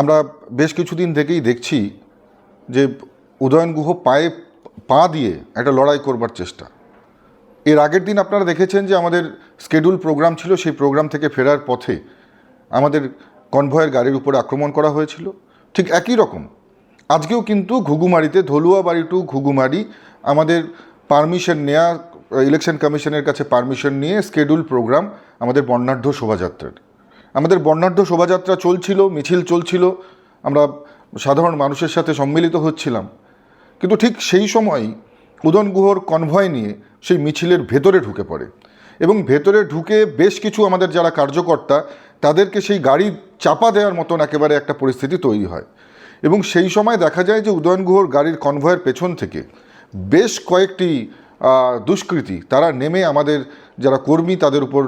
আমরা বেশ কিছুদিন থেকেই দেখছি যে উদয়ন গুহ পায়ে পা দিয়ে একটা লড়াই করবার চেষ্টা। এর আগের দিন আপনারা দেখেছেন যে আমাদের স্কেডিউল প্রোগ্রাম ছিল, সেই প্রোগ্রাম থেকে ফেরার পথে আমাদের কনভয়ের গাড়ির উপরে আক্রমণ করা হয়েছিল। ঠিক একই রকম, আজকেও কিন্তু ঘুঘুমারিতে ধলুয়া বাড়ি টু ঘুঘুমারি আমাদের পারমিশন নেয়া ইলেকশন কমিশনের কাছে পারমিশন নিয়ে স্কেডিউল প্রোগ্রাম আমাদের বর্ণাঢ্য শোভাযাত্রার। আমাদের বর্ণাঢ্য শোভাযাত্রা চলছিল, মিছিল চলছিল, আমরা সাধারণ মানুষের সাথে সম্মিলিত হচ্ছিলাম। কিন্তু ঠিক সেই সময় উদন গুহর কনভয় নিয়ে সেই মিছিলের ভেতরে ঢুকে পড়ে এবং ভেতরে ঢুকে বেশ কিছু আমাদের যারা কার্যকর্তা, তাদেরকে সেই গাড়ি চাপা দেওয়ার মতন একেবারে একটা পরিস্থিতি তৈরি হয়। এবং সেই সময় দেখা যায় যে উদয়ন গুহর গাড়ির কনভয়ের পেছন থেকে বেশ কয়েকটি দুষ্কৃতী, তারা নেমে আমাদের যারা কর্মী, তাদের উপর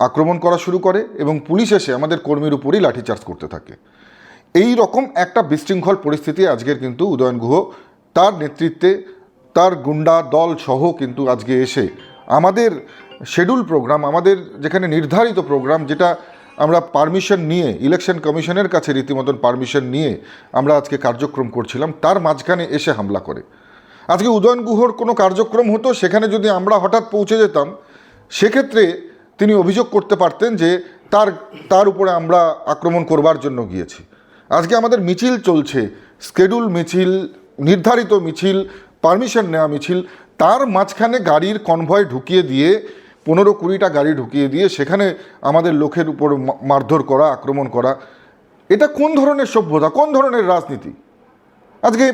আক্রমণ করা শুরু করে এবং পুলিশ এসে আমাদের কর্মীর উপরই লাঠিচার্জ করতে থাকে। এই রকম একটা বিশৃঙ্খল পরিস্থিতি আজকের কিন্তু উদয়ন গুহ তার নেতৃত্বে, তার গুন্ডা দল সহ কিন্তু আজকে এসে আমাদের শেডিউল প্রোগ্রাম আমাদের যেখানে নির্ধারিত প্রোগ্রাম যেটা আমরা পারমিশন নিয়ে ইলেকশন কমিশনের কাছে রীতিমতন পারমিশন নিয়ে আমরা আজকে কার্যক্রম করছিলাম, তার মাঝখানে এসে হামলা করে। আজকে উদয়ন গুহর কোনো কার্যক্রম হতো, সেখানে যদি আমরা হঠাৎ পৌঁছে যেতাম, সেক্ষেত্রে তিনি অভিযোগ করতে পারতেন যে তার তার উপরে আমরা আক্রমণ করবার জন্য গিয়েছি। আজকে আমাদের মিছিল চলছে স্কেডিউল মিছিল, নির্ধারিত মিছিল পারমিশন নেওয়া মিছিল, তার মাঝখানে গাড়ির কনভয় ঢুকিয়ে দিয়ে, পনেরো কুড়িটা গাড়ি ঢুকিয়ে দিয়ে সেখানে আমাদের লোকের উপর মারধর করা, আক্রমণ করা। এটা কোন ধরনের সভ্যতা? কোন ধরনের রাজনীতি? আজকে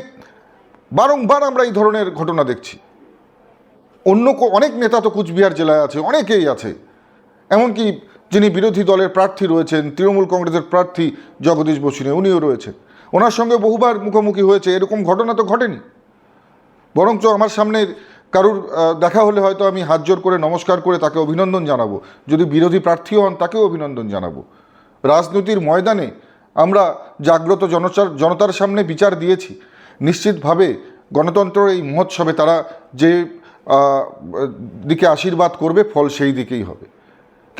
বারংবার আমরা এই ধরনের ঘটনা দেখছি। অন্য অনেক নেতা তো কুচবিহার জেলায় আছে, অনেকেই আছে। এমনকি যিনি বিরোধী দলের প্রার্থী রয়েছেন, তৃণমূল কংগ্রেসের প্রার্থী জগদীশ বসুনে, উনিও রয়েছেন। ওনার সঙ্গে বহুবার মুখোমুখি হয়েছে, এরকম ঘটনা তো ঘটেনি। বরঞ্চ আমার সামনে কারুর দেখা হলে হয়তো আমি হাত জোর করে নমস্কার করে তাকে অভিনন্দন জানাব। যদি বিরোধী প্রার্থী হন, তাকেও অভিনন্দন জানাব। রাজনীতির ময়দানে আমরা জাগ্রত জনচার, জনতার সামনে বিচার দিয়েছি। নিশ্চিতভাবে গণতন্ত্র এই মহোৎসবে তারা যে দিকে আশীর্বাদ করবে, ফল সেই দিকেই হবে।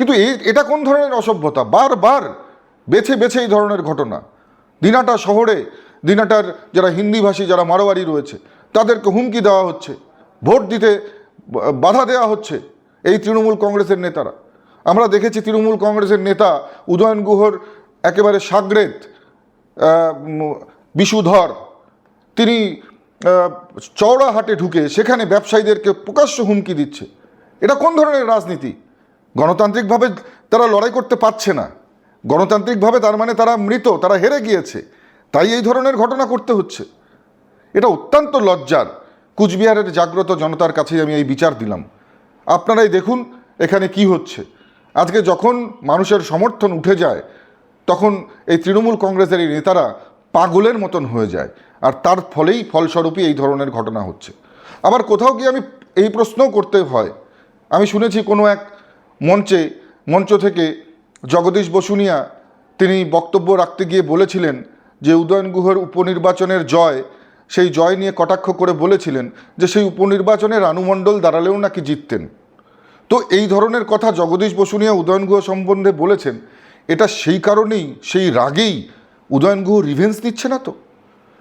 কিন্তু এটা কোন ধরনের অসভ্যতা? বারবার বেছে বেছে এই ধরনের ঘটনা। দিনাটা শহরে দিনাটার যারা হিন্দিভাষী যারা মারোয়ারি রয়েছে তাদেরকে হুমকি দেওয়া হচ্ছে ভোট দিতে বাধা দেওয়া হচ্ছে এই তৃণমূল কংগ্রেসের নেতারা। আমরা দেখেছি তৃণমূল কংগ্রেসের নেতা উদয়ন গুহর একেবারে সাগরেত বিশুধর। তিনি আহ, চওড়াহাটে ঢুকে সেখানে ব্যবসায়ীদেরকে প্রকাশ্য হুমকি দিচ্ছে। এটা কোন ধরনের রাজনীতি? গণতান্ত্রিকভাবে তারা লড়াই করতে পারছে না। গণতান্ত্রিকভাবে তার মানে তারা মৃত, তারা হেরে গিয়েছে। তাই এই ধরনের ঘটনা করতে হচ্ছে। এটা অত্যন্ত লজ্জার। কুচবিহারের জাগ্রত জনতার কাছেই আমি এই বিচার দিলাম। আপনারাই দেখুন এখানে কি হচ্ছে। আজকে যখন মানুষের সমর্থন উঠে যায়, তখন এই তৃণমূল কংগ্রেসের এই নেতারা পাগলের মতন হয়ে যায়। আর তার ফলেই ফলস্বরূপই এই ধরনের ঘটনা হচ্ছে। আবার কোথাও গিয়ে আমি এই প্রশ্নও করতে হয়। আমি শুনেছি কোনো এক মঞ্চে, মঞ্চ থেকে জগদীশ বসুনিয়া তিনি বক্তব্য রাখতে গিয়ে বলেছিলেন যে উদয়ন গুহর উপনির্বাচনের জয়, সেই জয় নিয়ে কটাক্ষ করে বলেছিলেন যে সেই উপনির্বাচনের আনুমণ্ডল দাঁড়ালেও নাকি জিততেন। তো এই ধরনের কথা জগদীশ বসুনিয়া উদয়ন গুহ সম্বন্ধে বলেছেন, এটা সেই কারণেই, সেই রাগেই উদয়ন গুহ রিভেন্স দিচ্ছে না তো?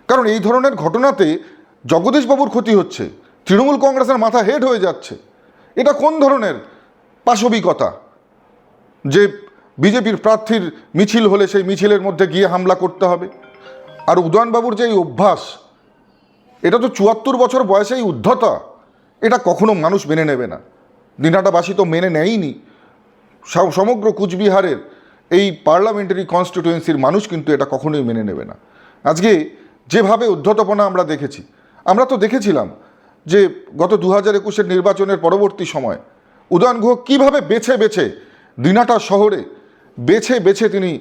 কারণ এই ধরনের ঘটনাতে জগদীশবাবুর ক্ষতি হচ্ছে, তৃণমূল কংগ্রেসের মাথা হেড হয়ে যাচ্ছে। এটা কোন ধরনের? পাশবিকতা। যে বিজেপির প্রার্থীর মিছিল হলে সেই মিছিলের মধ্যে গিয়ে হামলা করতে হবে। আর উদয়নবাবুর যে এই অভ্যাস, এটা তো চুয়াত্তর বছর বয়সে এই উদ্ধতা। এটা কখনো মানুষ মেনে নেবে না। দিনাটাবাসী তো মেনে নেয়নি। সমগ্র কুচবিহারের এই পার্লামেন্টারি কনস্টিটিউয়েন্সির মানুষ কিন্তু এটা কখনোই মেনে নেবে না। আজকে যেভাবে উদ্ধতপনা আমরা দেখেছি, আমরা তো দেখেছিলাম যে গত দু হাজার একুশের নির্বাচনের পরবর্তী সময় উদয়ন গুহ কীভাবে বেছে বেছে দিনাটা শহরে, বেছে বেছে তিনি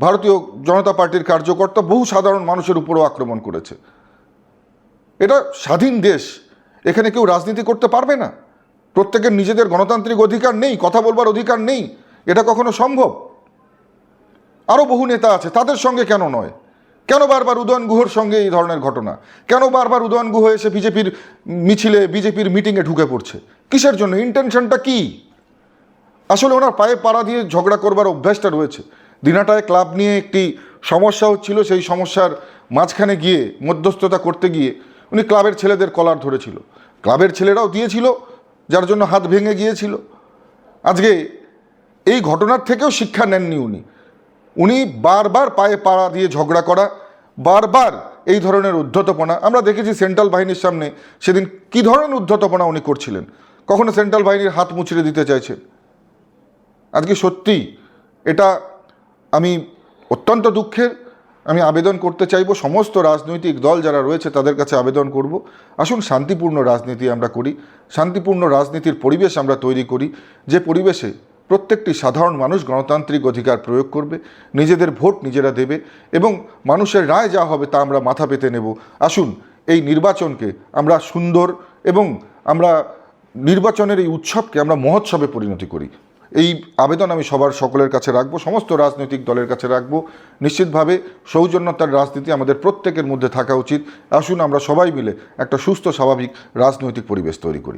ভারতীয় জনতা পার্টির কার্যকর্তা, বহু সাধারণ মানুষের উপরও আক্রমণ করেছে। এটা স্বাধীন দেশ, এখানে কেউ রাজনীতি করতে পারবে না। প্রত্যেকের নিজেদের গণতান্ত্রিক অধিকার নেই, কথা বলবার অধিকার নেই, এটা কখনো সম্ভব? আরও বহু নেতা আছে, তাদের সঙ্গে কেন নয়? কেন বারবার উদয়ন গুহর সঙ্গে এই ধরনের ঘটনা? কেন বারবার উদয়ন গুহ এসে বিজেপির মিছিলে, বিজেপির মিটিংয়ে ঢুকে পড়ছে? কিসের জন্য? ইন্টেনশনটা কি? আসলে ওনার পায়ে পাড়া দিয়ে ঝগড়া করবার অভ্যাসটা রয়েছে। দিনাটায় ক্লাব নিয়ে একটি সমস্যা হচ্ছিল সেই সমস্যার মাঝখানে গিয়ে, মধ্যস্থতা করতে গিয়ে উনি ক্লাবের ছেলেদের কলার ধরেছিল। ক্লাবের ছেলেরাও দিয়েছিল, যার জন্য হাত ভেঙে গিয়েছিল। আজকে এই ঘটনার থেকেও শিক্ষা নেননি উনি। উনি বারবার পায়ে পাড়া দিয়ে ঝগড়া করা বারবার এই ধরনের উদ্ধতপনা। আমরা দেখেছি সেন্ট্রাল বাহিনীর সামনে সেদিন কী ধরনের উদ্ধতপনা উনি করছিলেন? কখনো সেন্ট্রাল বাহিনীর হাত মুচড়ে দিতে চাইছেন? আজকে সত্যি এটা আমি অত্যন্ত দুঃখের। আমি আবেদন করতে চাইব, সমস্ত রাজনৈতিক দল যারা রয়েছে তাদের কাছে আবেদন করব। আসুন শান্তিপূর্ণ রাজনীতি আমরা করি, শান্তিপূর্ণ রাজনীতির পরিবেশ আমরা তৈরি করি। যে পরিবেশে প্রত্যেকটি সাধারণ মানুষ গণতান্ত্রিক অধিকার প্রয়োগ করবে, নিজেদের ভোট নিজেরা দেবে এবং মানুষের রায় যা হবে তা আমরা মাথা পেতে নেব। আসুন, এই নির্বাচনকে আমরা সুন্দর এবং আমরা নির্বাচনের এই উৎসবকে আমরা মহোৎসবে পরিণতি করি। এই আবেদন আমি সবার সকলের কাছে রাখব, সমস্ত রাজনৈতিক দলের কাছে রাখব। নিশ্চিতভাবে সৌজন্যতার রাজনীতি আমাদের প্রত্যেকের মধ্যে থাকা উচিত। আসুন, আমরা সবাই মিলে একটা সুস্থ, স্বাভাবিক রাজনৈতিক পরিবেশ তৈরি করি।